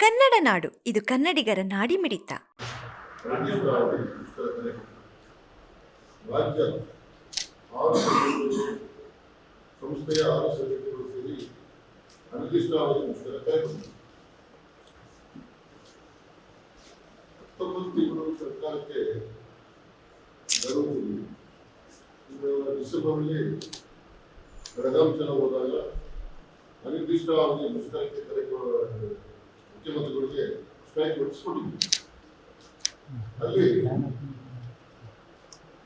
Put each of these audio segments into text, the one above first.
ಕನ್ನಡ ನಾಡು ಇದು ಕನ್ನಡಿಗರ ನಾಡಿ ಮಿಡಿತ ಸಂಸ್ಥೆಯ ಆರು ತಿಂಗಳು ಸರ್ಕಾರಕ್ಕೆ ಡಿಸೆಂಬರ್ನಲ್ಲಿ ಹೋದಾಗ ಪುಸ್ತಕಕ್ಕೆ ಕರೆಗೊಳ್ಳುವ ಮುಖ್ಯಮಂತ್ರಿಗಳಿಗೆ ಸ್ಟ್ರೈಕ್ ಹೊಡಿಸ್ಕೊಂಡಿದ್ವಿ. ಅಲ್ಲಿ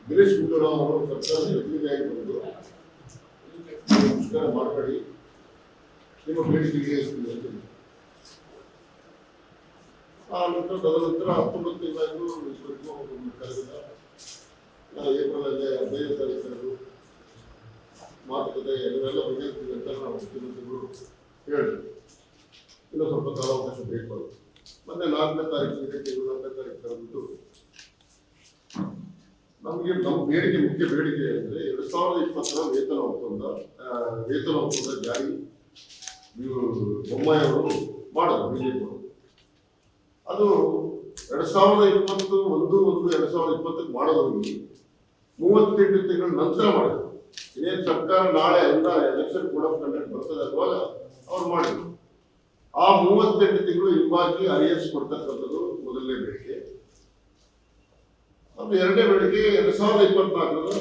ಗಿರೀಶ್ ಗುಂಡೂರಾವ್ ಅವರು ಸರ್ಕಾರದ ಎದುರಿಗಾಗಿ ಬಂದು ಮುಷ್ಕರ ಮಾತಾಡಿ ನಿಮ್ಮ ಬೇಡಿಕೆಗೆ. ಆ ನಂತರ ತದನಂತರ ಹತ್ತೊಂಬತ್ತು ತಿಂಗಳಾಯ್ತು ಇದುವರೆಗೂ ಕರೆದಿಲ್ಲ ಏಪ್ರಿಲಲ್ಲೇ ಹದಿನೈದು ತಾರೀಕು ಮಾತುಕತೆ ಇವರೆಲ್ಲ ಬಗೆಹರಿಸ್ತೀವಿ ಅಂತ ನಾವು ಮುಖ್ಯಮಂತ್ರಿಗಳು ಹೇಳಿದ್ರು. ಇನ್ನೂ ಸ್ವಲ್ಪ ಕಾಲಾವಕಾಶ ಬೇಕು ಮತ್ತೆ ನಾಲ್ಕನೇ ತಾರೀಕು ಇದೆ ತಿಂಗಳು ನಾಲ್ಕನೇ ತಾರೀಕು ಕರೆದಿದ್ದು ನಮಗೆ ನಮ್ಮ ಬೇಡಿಕೆ, ಮುಖ್ಯ ಬೇಡಿಕೆ ಅಂದರೆ ಎರಡು ಸಾವಿರದ ಇಪ್ಪತ್ತರ ವೇತನ ಒಪ್ಪಂದ ವೇತನ ಒಪ್ಪಂದ ಜಾರಿ ಬೊಮ್ಮಾಯಿ ಅವರು ಮಾಡೋದು ಬಿಜೆಪಿ ಅದು ಎರಡು ಸಾವಿರದ ಇಪ್ಪತ್ತು, ಒಂದು ಒಂದು, ಎರಡು ಸಾವಿರದ ಇಪ್ಪತ್ತಕ್ಕೆ ಮಾಡೋದೋಗಿ ಮೂವತ್ತೆಂಟು ತಿಂಗಳ ನಂತರ ಮಾಡಿದ್ರು. ಇನ್ನೇನು ಸರ್ಕಾರ ನಾಳೆ ಅಂತ ಎಲೆಕ್ಷನ್ ಕೋಡ್ ಆಫ್ ಕಂಡಕ್ಟ್ ಬರ್ತದೆ ಅಲ್ವಾಗ ಅವ್ರು ಮಾಡಿದ್ರು. ಆ ಮೂವತ್ತೆಂಟು ತಿಂಗಳು ಹಿಂಬಾಕಿ ಅರಿಯಸ್ ಕೊಡ್ತಕ್ಕಂಥದ್ದು ಮೊದಲನೇ ಬೇಡಿಕೆ ಅದು ಎರಡನೇ ಬೇಡಿಕೆ ಎರಡ್ ಸಾವಿರದ ಇಪ್ಪತ್ನಾಲ್ಕರ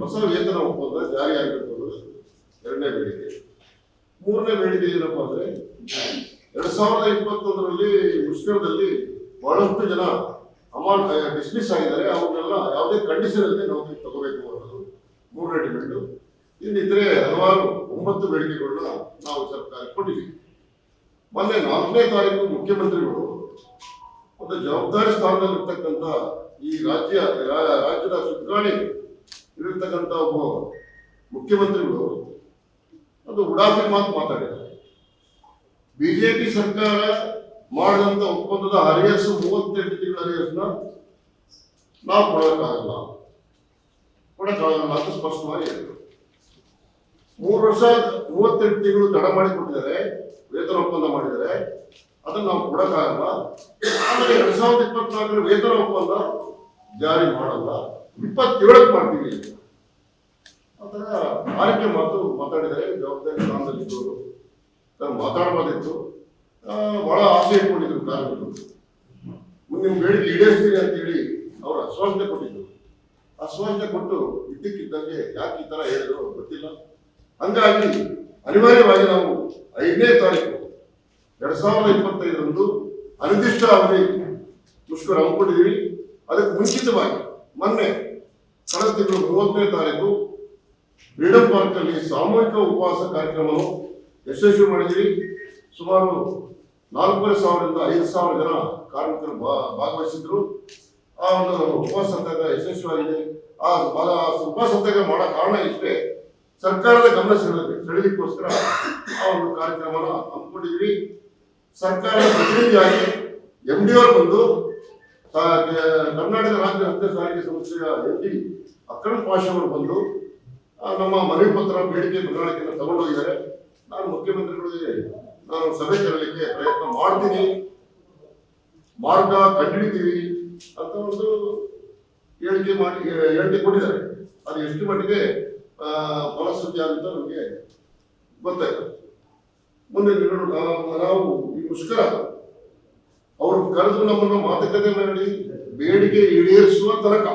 ಹೊಸ ವೇತನ ಒಪ್ಪಂದ ಜಾರಿ ಆಗಬೇಕು ಅನ್ನೋದು ಎರಡನೇ ಬೇಡಿಕೆ ಮೂರನೇ ಬೇಡಿಕೆ ಏನಪ್ಪಾ ಅಂದ್ರೆ ಎರಡ್ ಸಾವಿರದ ಇಪ್ಪತ್ತೊಂದರಲ್ಲಿ ಮುಷ್ಕರದಲ್ಲಿ ಬಹಳಷ್ಟು ಜನ ಅಮೌಂಟ್ ಡಿಸ್ಮಿಸ್ ಆಗಿದ್ದಾರೆ. ಅವ್ರನ್ನೆಲ್ಲ ಯಾವುದೇ ಕಂಡೀಷನ್ ಅಲ್ಲಿ ನೌಕರಿ ತಗೋಬೇಕು ಅನ್ನೋದು ಮೂರನೇ ಡಿಮ್ಯಾಂಡು ಇನ್ನಿದ್ರೆ ಹಲವಾರು ಒಂಬತ್ತು ಬೇಡಿಕೆಗಳನ್ನ ನಾವು ಸರ್ಕಾರಕ್ಕೆ ಕೊಟ್ಟಿದ್ದೀವಿ. ಮೊನ್ನೆ ನಾಲ್ಕನೇ ತಾರೀಕು ಮುಖ್ಯಮಂತ್ರಿಗಳು ಒಂದು ಜವಾಬ್ದಾರಿ ಸ್ಥಾನದಲ್ಲಿರ್ತಕ್ಕಂಥ ಈ ರಾಜ್ಯ ರಾಜ್ಯದ ಸುಧಾರಣೆ ಇರತಕ್ಕಂಥ ಒಬ್ಬ ಮುಖ್ಯಮಂತ್ರಿಗಳು, ಅದು ಉಡಾಫಿ ಮಾತು ಮಾತಾಡಿದ್ದಾರೆ ಬಿಜೆಪಿ ಸರ್ಕಾರ ಮಾಡಿದಂತ ಒಪ್ಪಂದದ ಹರಿಯಸ್ ಮೂವತ್ತೆಂಟು ತಿಂಗಳ ಹರಿಯಸ್ನ ನಾವು ಕೊಡೋಕ್ಕಾಗಲ್ಲ. ಕೊಡೋಕ್ಕಾಗಲ್ಲ ಅಂತ ಸ್ಪಷ್ಟವಾಗಿ ಹೇಳಿದ್ರು. ಮೂರು ವರ್ಷ, ಮೂವತ್ತೆಂಟು ತಿಂಗಳು ತಡ ಮಾಡಿ ಕೊಟ್ಟಿದ್ದಾರೆ ವೇತನ ಒಪ್ಪಂದ ಮಾಡಿದರೆ ಅದನ್ನು ನಾವು ಕೊಡಕ್ಕಾಗಲ್ಲ. ಆದರೆ ಎರಡ್ ಸಾವಿರದ ಇಪ್ಪತ್ನಾಲ್ಕರ ವೇತನ ಒಪ್ಪಂದ ಜಾರಿ ಮಾಡಲ್ಲ. ಇಪ್ಪತ್ತೇಳಕ್ಕೆ ಮಾಡ್ತೀವಿ ಅದರ ಆರಕ್ಕೆ ಮಾತು ಮಾತಾಡಿದರೆ ಜವಾಬ್ದಾರಿ ಸ್ಥಾನದಲ್ಲಿದ್ದವರು ಇದ್ದವರು ಮಾತಾಡಬಾರ್ದಿತ್ತು. ಬಹಳ ಆಸೆ ಇಟ್ಕೊಂಡಿದ್ರು ಕಾರ್ಮಿಕರು. ನಿಮ್ಮ ಬೇಡಿಕೆ ಈಡೇರಿಸ್ತೀರಿ ಅಂತೇಳಿ ಅವರು ಆಶ್ವಾಸನೆ ಕೊಟ್ಟಿದ್ರು. ಆಶ್ವಾಸನೆ ಕೊಟ್ಟು ಇದ್ದಕ್ಕಿದ್ದಂಗೆ ಯಾಕೆ ಈ ಥರ ಹೇಳಿದ್ರು ಗೊತ್ತಿಲ್ಲ. ಹಂಗಾಗಿ ಅನಿವಾರ್ಯವಾಗಿ ನಾವು ಐದನೇ ತಾರೀಕು ಎರಡ್ ಸಾವಿರದ ಇಪ್ಪತ್ತೈದರಂದು ಅನಿರ್ದಿಷ್ಟ ಅವಧಿ ಮುಷ್ಕರ ಹಮ್ಮಿಕೊಂಡಿದ್ದೀವಿ. ಅದಕ್ಕೆ ಮುಂಚಿತವಾಗಿ ಮೊನ್ನೆ ಕಳೆದ ತಿಂಗಳು ಮೂವತ್ತನೇ ತಾರೀಕು ಫ್ರೀಡಂ ಪಾರ್ಕ್ ಅಲ್ಲಿ ಸಾಮೂಹಿಕ ಉಪವಾಸ ಕಾರ್ಯಕ್ರಮವನ್ನು ಯಶಸ್ವಿ ಮಾಡಿದ್ದೀವಿ. ಸುಮಾರು ನಾಲ್ಕೂವರೆ ಸಾವಿರದಿಂದ ಐದು ಸಾವಿರ ಜನ ಕಾರ್ಮಿಕರು ಭಾಗವಹಿಸಿದ್ರು. ಆ ಒಂದು ಉಪವಾಸ ಸತ್ಯಾಗ್ರಹ ಯಶಸ್ವಿಯಾಗಿದೆ. ಆ ಆ ಉಪವಾಸ ಸತ್ಯಾಗ್ರಹ ಮಾಡೋ ಕಾರಣ ಇಷ್ಟೇ. ಸರ್ಕಾರದ ಗಮನ ಸೆಳೆದ ಸೆಳೆದಕ್ಕೋಸ್ಕರ ಆ ಒಂದು ಕಾರ್ಯಕ್ರಮನ ಹಮ್ಮಿಕೊಂಡಿದ್ವಿ. ಸರ್ಕಾರದ ಪ್ರತಿನಿಧಿಯಾಗಿ ಎಂ ಡಿ ಅವರು ಬಂದು ಕರ್ನಾಟಕ ರಾಜ್ಯ ರಸ್ತೆ ಸಾರಿಗೆ ಸಂಸ್ಥೆಯ ಎಂ ಡಿ ಅಕ್ರಮ್ ಅವರು ಬಂದು ನಮ್ಮ ಮನವಿ ಪತ್ರ, ಬೇಡಿಕೆ ಪ್ರಣಾಳಿಕೆಯನ್ನು ತಗೊಂಡೋಗಿದ್ದಾರೆ. ನಾನು ಮುಖ್ಯಮಂತ್ರಿಗಳಿಗೆ, ನಾನು ಸಭೆ ಕರೆಯಲಿಕ್ಕೆ ಪ್ರಯತ್ನ ಮಾಡ್ತೀನಿ. ಮಾರ್ಗ ಕಂಡುಹಿಡಿತೀವಿ ಅಂತ ಒಂದು ಹೇಳಿಕೆ ಮಾಡಿ, ಹೇಳಿಕೆ ಕೊಟ್ಟಿದ್ದಾರೆ. ಅದು ಎಷ್ಟು ಮಟ್ಟಿಗೆ ಆ, ಅಂತ ನಮಗೆ ಗೊತ್ತಾಯ್ತು. ಮುಂದೆ ನಾವು- ಈ ಮುಷ್ಕರ. ಅವರು ಕರೆದು ನಮ್ಮನ್ನು ಮಾತುಕತೆ ಮಾಡಿ ಬೇಡಿಕೆ ಈಡೇರಿಸುವ ತನಕ.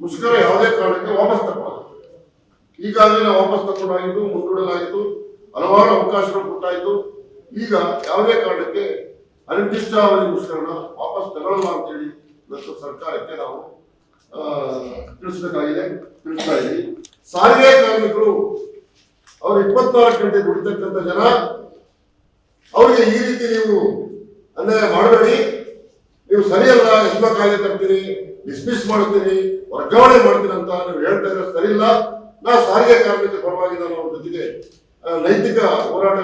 ಮುಷ್ಕರ ಯಾವುದೇ ಕಾರಣಕ್ಕೆ ವಾಪಸ್ ತಗೊಳ್ಳೋದು ಈಗಾಗಲೇ ವಾಪಸ್ ತಗೊಂಡಾಗಿದ್ದು ಮುಂದೂಡಲಾಯಿತು ಹಲವಾರು ಅವಕಾಶಗಳು ಕೊಟ್ಟಾಯಿತು. ಈಗ ಯಾವುದೇ ಕಾರಣಕ್ಕೆ ಅನಿರ್ದಿಷ್ಟಾವಧಿ ಮುಷ್ಕರನ ವಾಪಸ್ ತಗೊಳ್ಳಲ್ಲ ಅಂತೇಳಿ ಇವತ್ತು ಸರ್ಕಾರಕ್ಕೆ ನಾವು ತಿಳಿಸ್ಬೇಕಾಗಿದೆ. ತಿಳಿಸ್ತಾ ಇದ್ದೀವಿ ಸಾರಿಗೆ ಕಾರ್ಮಿಕರು ಅವರು ಇಪ್ಪತ್ನಾಲ್ಕು ಗಂಟೆ ದುಡಿತಕ್ಕಂಥ ಜನ, ಅವರಿಗೆ ಈ ರೀತಿ ನೀವು ಅನ್ಯಾಯ ಮಾಡಬೇಡಿ. ನೀವು ಸರಿಯಲ್ಲ, ಎಷ್ಟು ಕಾಯ್ದೆ ತರ್ತೀನಿ, ಡಿಸ್ಮಿಸ್ ಮಾಡ್ತೀನಿ, ವರ್ಗಾವಣೆ ಮಾಡ್ತೀನಿ ಅಂತ ನೀವು ಹೇಳ್ತಾ ಇದ್ರೆ ಸರಿ ಇಲ್ಲ ನಾ ಸಾರಿಗೆ ಕಾರ್ಮಿಕರ ಪರವಾಗಿ ನಾನು ಅವ್ರ ಜೊತೆಗೆ ನೈತಿಕ ಹೋರಾಟ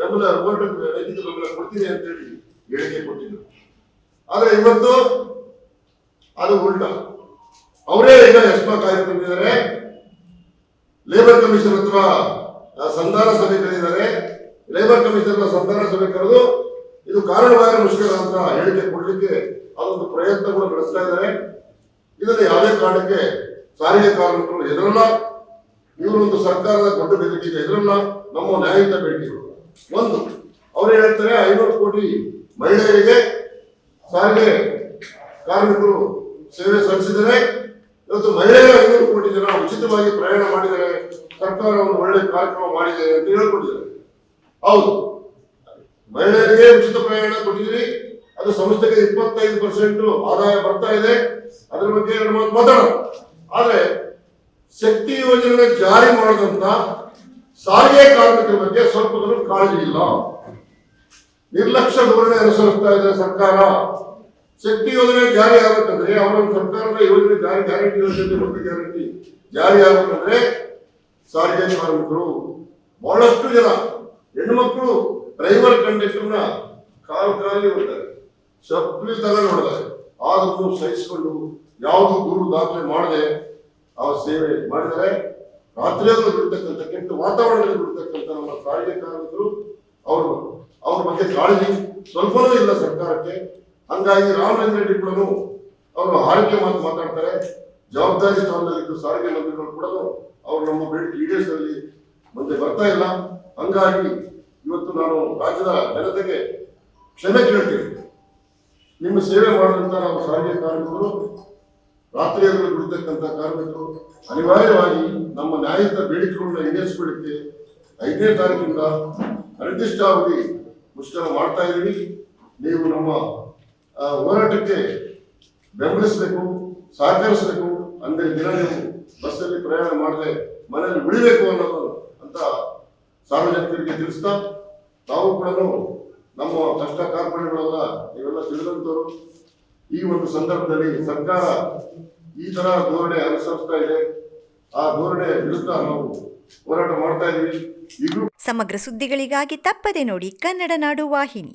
ಬೆಂಬಲ ಹೋರಾಟ ನೈತಿಕ ಬೆಂಬಲ ಕೊಡ್ತೀನಿ ಅಂತೇಳಿ ಹೇಳಿಕೆ ಕೊಟ್ಟಿದ್ರು. ಆದ್ರೆ ಇವತ್ತು ಅದು ಉಲ್ಟಾ. ಅವರೇ ಈಗ ಎಷ್ಟು ಕಾಯ್ದೆ ತಂದಿದ್ದಾರೆ. ಲೇಬರ್ ಕಮಿಷನ್ ಹತ್ರ ಸಂಧಾನ ಸಭೆ ಕರೆದಿದ್ದಾರೆ ಲೇಬರ್ ಕಮಿಷನ್ ಸಂಧಾನ ಸಭೆ ಕರೆದು ಇದು ಕಾರಣವಾದ ಮುಷ್ಕರ ಅಂತ ಹೇಳಿಕೆ ಕೊಡ್ಲಿಕ್ಕೆ ಅದೊಂದು ಪ್ರಯತ್ನಗಳು ನಡೆಸ್ತಾ ಇದ್ದಾರೆ. ಇದನ್ನ ಯಾವುದೇ ಕಾರಣಕ್ಕೆ ಸಾರಿಗೆ ಕಾರ್ಮಿಕರು ಎದುರಲ್ಲ ಇವರೊಂದು ಸರ್ಕಾರದ ದೊಡ್ಡ ಬೆದರಿಕೆಗೆ ಎದುರಲ್ಲ ನಮ್ಮ ನ್ಯಾಯಯುತ ಬೇಡಿಕೆಗಳು. ಒಂದು, ಅವ್ರು ಹೇಳ್ತಾರೆ ಐನೂರು ಕೋಟಿ ಮಹಿಳೆಯರಿಗೆ ಸಾರಿಗೆ ಕಾರ್ಮಿಕರು ಸೇವೆ ಸಲ್ಲಿಸಿದರೆ ಇವತ್ತು ಮಹಿಳೆಯರ ಐನೂರು ಕೋಟಿ ಜನ ಉಚಿತವಾಗಿ ಪ್ರಯಾಣ ಮಾಡಿದರೆ ಸರ್ಕಾರ ಒಂದು ಒಳ್ಳೆ ಕಾರ್ಯಕ್ರಮ ಮಾಡಿದೆ ಅಂತ ಹೇಳ್ಕೊಟ್ಟಿದ್ದಾರೆ. ಹೌದು. ಮಹಿಳೆಯರಿಗೆ ಉಚಿತ ಪ್ರಯಾಣ ಕೊಟ್ಟಿದ್ರಿ ಅದು ಸಂಸ್ಥೆಗೆ ಇಪ್ಪತ್ತೈದು ಪರ್ಸೆಂಟ್ ಆದಾಯ ಬರ್ತಾ ಇದೆ. ಅದ್ರ ಬಗ್ಗೆ ಎರಡು ಮಾತು ಮಾತಾಡೋಣ. ಆದ್ರೆ ಶಕ್ತಿ ಯೋಜನೆ ಜಾರಿ ಮಾಡಿದಂತ ಸಾರಿಗೆ ಕಾರ್ಮಿಕರ ಬಗ್ಗೆ ಸ್ವಲ್ಪ ಕಾಳಜಿ ಇಲ್ಲ. ನಿರ್ಲಕ್ಷ್ಯ ಧೋರಣೆ ಅನುಸರಿಸ್ತಾ ಇದೆ ಸರ್ಕಾರ. ಶಕ್ತಿ ಯೋಜನೆ ಜಾರಿ ಆಗಬೇಕಂದ್ರೆ ಅವರ ಸರ್ಕಾರದ ಯೋಜನೆ ಜಾರಿ ಗ್ಯಾರಂಟಿ ಯೋಜನೆ ಗ್ಯಾರಂಟಿ ಜಾರಿ ಆಗಬೇಕಂದ್ರೆ ಸಾರಿಗೆ ಕಾರ್ಮಿಕರು ಬಹಳಷ್ಟು ಜನ ಹೆಣ್ಣುಮಕ್ಕಳು ಡ್ರೈವರ್ ಕಂಡಕ್ಟರ್ನ ಕಾಲು ಕಾಲಿ ಹೋಗ್ತಾರೆ ಚಪ್ಪಲಿ ತಲೆ ನೋಡ್ತಾರೆ. ಆದ್ರೂ ಸಹಿಸಿಕೊಂಡು ಯಾವುದು ದೂರು ದಾಖಲೆ ಮಾಡದೆ ಆ ಸೇವೆ ಮಾಡಿದರೆ ರಾತ್ರಿಯಲ್ಲೂ ಬಿಡ್ತಕ್ಕಂಥ ಕೆಟ್ಟ ವಾತಾವರಣದಲ್ಲಿ ಬಿಡ್ತಕ್ಕಂಥ ನಮ್ಮ ಸಾರಿಗೆ ಕಾರ್ಮಿಕರು, ಅವರು ಅವ್ರ ಬಗ್ಗೆ ಕಾಳಜಿ ಸ್ವಲ್ಪನೂ ಇಲ್ಲ ಸರ್ಕಾರಕ್ಕೆ. ಹಂಗಾಗಿ ರಾಮಲಿಂಗ ರೆಡ್ಡಿ ಕೂಡ ಅವರು ಹಾರಿಕೆ ಮಾತು ಮಾತಾಡ್ತಾರೆ. ಜವಾಬ್ದಾರಿ ಸ್ಥಾನದಲ್ಲಿದ್ದು ಸಾರಿಗೆ ಮಂತ್ರಿಗಳು ಕೂಡ ಅವರು ನಮ್ಮ ಬೇಡಿಕೆ ಅಲ್ಲಿ ಮುಂದೆ ಬರ್ತಾ ಇಲ್ಲ. ಹಂಗಾಗಿ ಇವತ್ತು ನಾನು ರಾಜ್ಯದ ಜನತೆಗೆ ಕ್ಷಮೆ ಕೇಳ್ತೀನಿ. ನಿಮ್ಮ ಸೇವೆ ಮಾಡಿದಂತ ನಾವು ಸಾರಿಗೆ ಕಾರ್ಮಿಕರು ರಾತ್ರಿಯಲ್ಲಿ ಬಿಡ್ತಕ್ಕಂಥ ಕಾರ್ಮಿಕರು, ಅನಿವಾರ್ಯವಾಗಿ ನಮ್ಮ ನ್ಯಾಯಯುತ ಬೇಡಿಕೆಗಳನ್ನ ಈಡೇರಿಸಿಕೊಳ್ಳಿಕ್ಕೆ ಐದನೇ ತಾರೀಕಿಂದ ಅನಿರ್ದಿಷ್ಟಾವಧಿ ಮುಷ್ಕರ ಮಾಡ್ತಾ ಇದ್ದೀವಿ. ನೀವು ನಮ್ಮ ಹೋರಾಟಕ್ಕೆ ಬೆಂಬಲಿಸಬೇಕು, ಸಹಕರಿಸಬೇಕು ಅಂದ್ರೆ ದಿನ ನೀವು ಬಸ್ಸಲ್ಲಿ ಪ್ರಯಾಣ ಮಾಡದೆ ಮನೆಯಲ್ಲಿ ಉಳಿಬೇಕು ಅನ್ನೋದು ಅಂತ ಸಾರ್ವಜನಿಕರಿಗೆ ತಿಳಿಸ್ತಾ, ನಾವು ಕೂಡ ನಮ್ಮ ಕಷ್ಟ ಕಾರ್ಪಣ್ಯಗಳೆಲ್ಲ ನೀವೆಲ್ಲ ತಿಳಿದಂತವರು ಈ ಒಂದು ಸಂದರ್ಭದಲ್ಲಿ ಸರ್ಕಾರ ಈ ತರ ಧೋರಣೆ ಅನುಸರಿಸ್ತಾ ಇದೆ. ಆ ಧೋರಣೆ ವಿರುದ್ಧ ನಾವು ಹೋರಾಟ ಮಾಡ್ತಾ ಇದೀವಿ. ಸಮಗ್ರ ಸುದ್ದಿಗಳಿಗಾಗಿ ತಪ್ಪದೆ ನೋಡಿ ಕನ್ನಡ ನಾಡು ವಾಹಿನಿ.